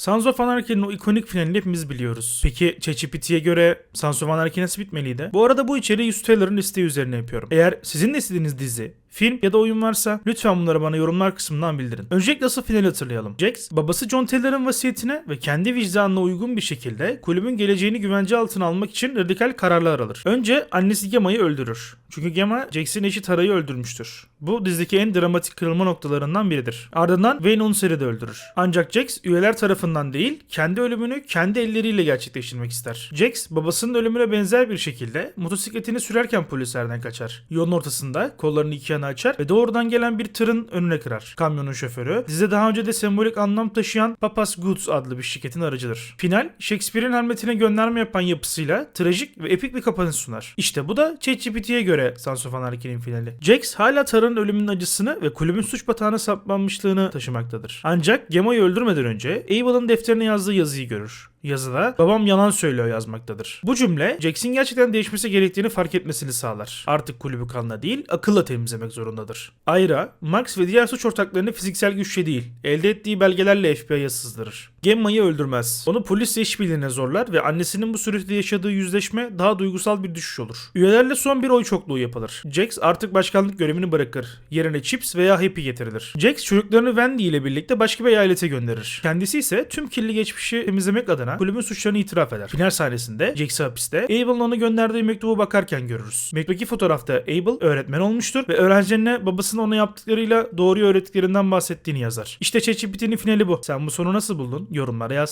Sons of Anarchy'nin o ikonik finalini hepimiz biliyoruz. Peki ChatGPT'ye göre Sons of Anarchy nasıl bitmeliydi? Bu arada bu içeriği Yusuf Taylor'ın isteği üzerine yapıyorum. Eğer sizin de istediğiniz dizi, film ya da oyun varsa lütfen bunları bana yorumlar kısmından bildirin. Öncelikle asıl finali hatırlayalım. Jax, babası John Taylor'ın vasiyetine ve kendi vicdanına uygun bir şekilde kulübün geleceğini güvence altına almak için radikal kararlar alır. Önce annesi Gemma'yı öldürür. Çünkü Gemma, Jax'in eşi Tara'yı öldürmüştür. Bu dizideki en dramatik kırılma noktalarından biridir. Ardından Wayne Unser'i de öldürür. Ancak Jax üyeler tarafından değil, kendi ölümünü kendi elleriyle gerçekleştirmek ister. Jax, babasının ölümüne benzer bir şekilde motosikletini sürerken polislerden kaçar. Yolun ortasında kollarını iki yana açar ve doğrudan gelen bir tırın önüne kırar. Kamyonun şoförü, dizide daha önce de sembolik anlam taşıyan Papas Goods adlı bir şirketin aracıdır. Final, Shakespeare'in Hamlet'ine gönderme yapan yapısıyla trajik ve epik bir kapanış sunar. İşte bu da ChatGPT'ye göre Sons of Anarchy'nin finali. Jax hala Tara'nın ölümünün acısını ve kulübün suç batağına saplanmışlığını taşımaktadır. Ancak Gema'yı öldürmeden önce Abel'ın defterine yazdığı yazıyı görür. Yazıda babam yalan söylüyor yazmaktadır. Bu cümle Jax'in gerçekten değişmesi gerektiğini fark etmesini sağlar. Artık kulübü kanla değil akılla temizlemek zorundadır. Ayra, Max ve diğer suç ortaklarını fiziksel güçle değil, elde ettiği belgelerle FBI'ya sızdırır. Gemma'yı öldürmez. Onu polisle işbirliğine zorlar ve annesinin bu süreçte yaşadığı yüzleşme daha duygusal bir düşüş olur. Üyelerle son bir oy çokluğu yapılır. Jax artık başkanlık görevini bırakır. Yerine Chips veya Happy getirilir. Jax çocuklarını Wendy ile birlikte başka bir eyalete gönderir. Kendisi ise tüm kirli geçmişi temizlemek adına kulübün suçlarını itiraf eder. Final sahnesinde Jax'i hapiste Abel'ın ona gönderdiği mektubu bakarken görürüz. Mektuптaki fotoğrafta Abel öğretmen olmuştur ve öğrencilerine babasının ona yaptıklarıyla doğruyu öğrettiklerinden bahsettiğini yazar. İşte ChatGPT'nin finali bu. Sen bu sonu nasıl buldun? Yorumlara yaz.